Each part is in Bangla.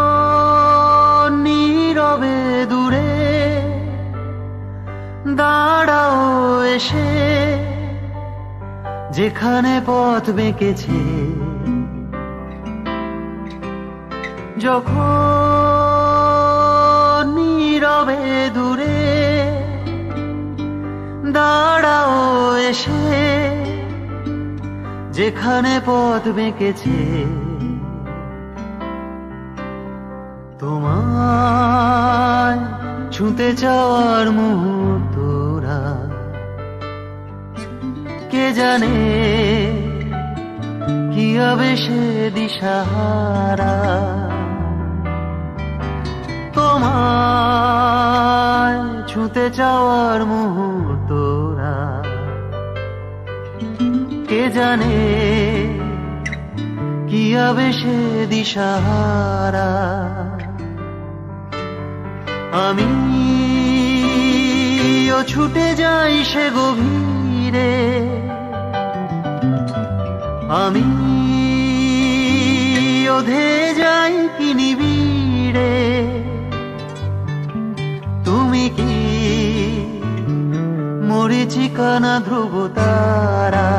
যখন নীরবে দূরে দাঁড়াও এসে যেখানে পথ বেঁকেছে যখন নীরবে দূরে দাঁড়াও এসে, যেখানে পথ বেঁকেছে, তোমায় ছুঁতে চাওয়ার মুহূর্তরা কে জানে কি হবে সে দিশাহারা। ছুঁতে চাওয়ার মুহূর্তরা কে জানে কি হবে সে দিশাহারা। আমি ও ছুটে যাই সে গভীরে। আমি ওধে যাই কি নিবিড়ে মরিচিকানা ধ্রুব তারা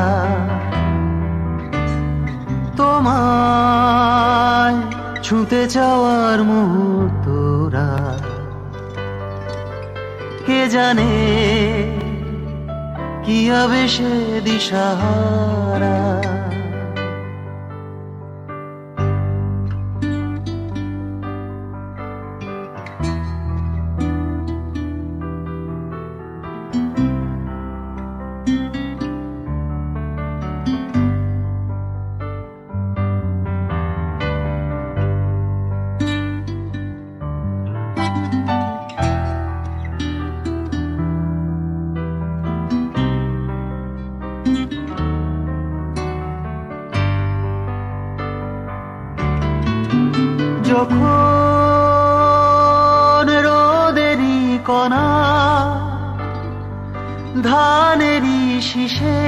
তোমায় ছুঁতে চাওয়ার মুহূর্তরা কে জানে কি সে দিশাহারা যখন রোদেরই কণা, ধানেরই শীষে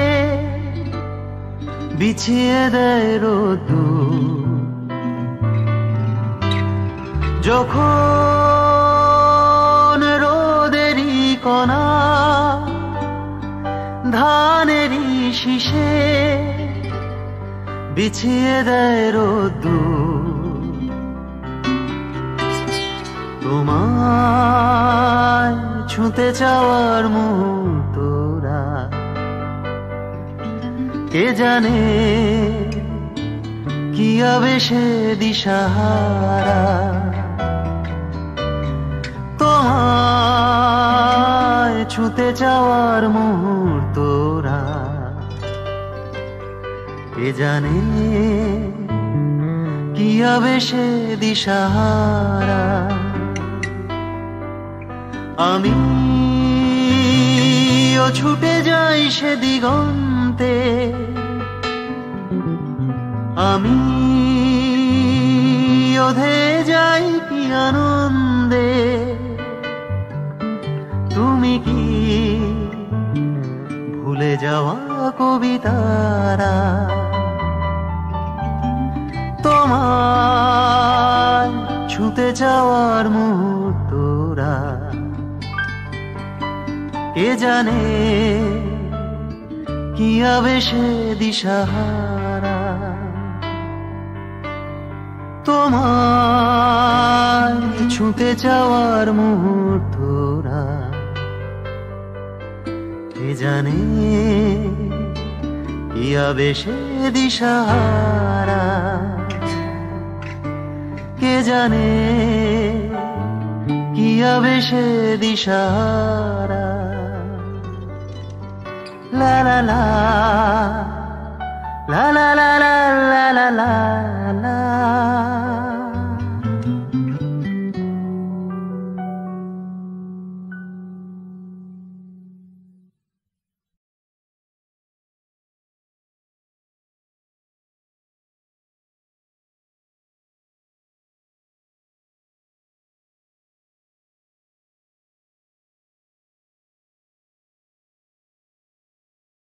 বিছিয়ে দেয় রোদু যখন রোদেরই কণা, ধানেরই শীষে বিছিয়ে দেয় রোদ্দুর তোমায় ছুঁতে চাওয়ার মুহূর্তরা কে জানে কি সে দিশাহারা। তোমায় ছুঁতে চাওয়ার মুহূর্তরা কে জানে কি সে দিশাহারা। আমি ছুটে যাই সে দিগন্তে। আমি ওধে যাই কি আনন্দে তুমি কি ভুলে যাওয়া কবিতারা তোমার ছুতে যাওয়ার মুহূর্তরা কে জানে কি সে দিশাহারা। তোমার ছুঁতে যাওয়ার মুহূর্তরা কে জানে কি সে দিশাহারা। কে জানে কি হবে সে 啦啦啦啦啦啦啦啦啦啦。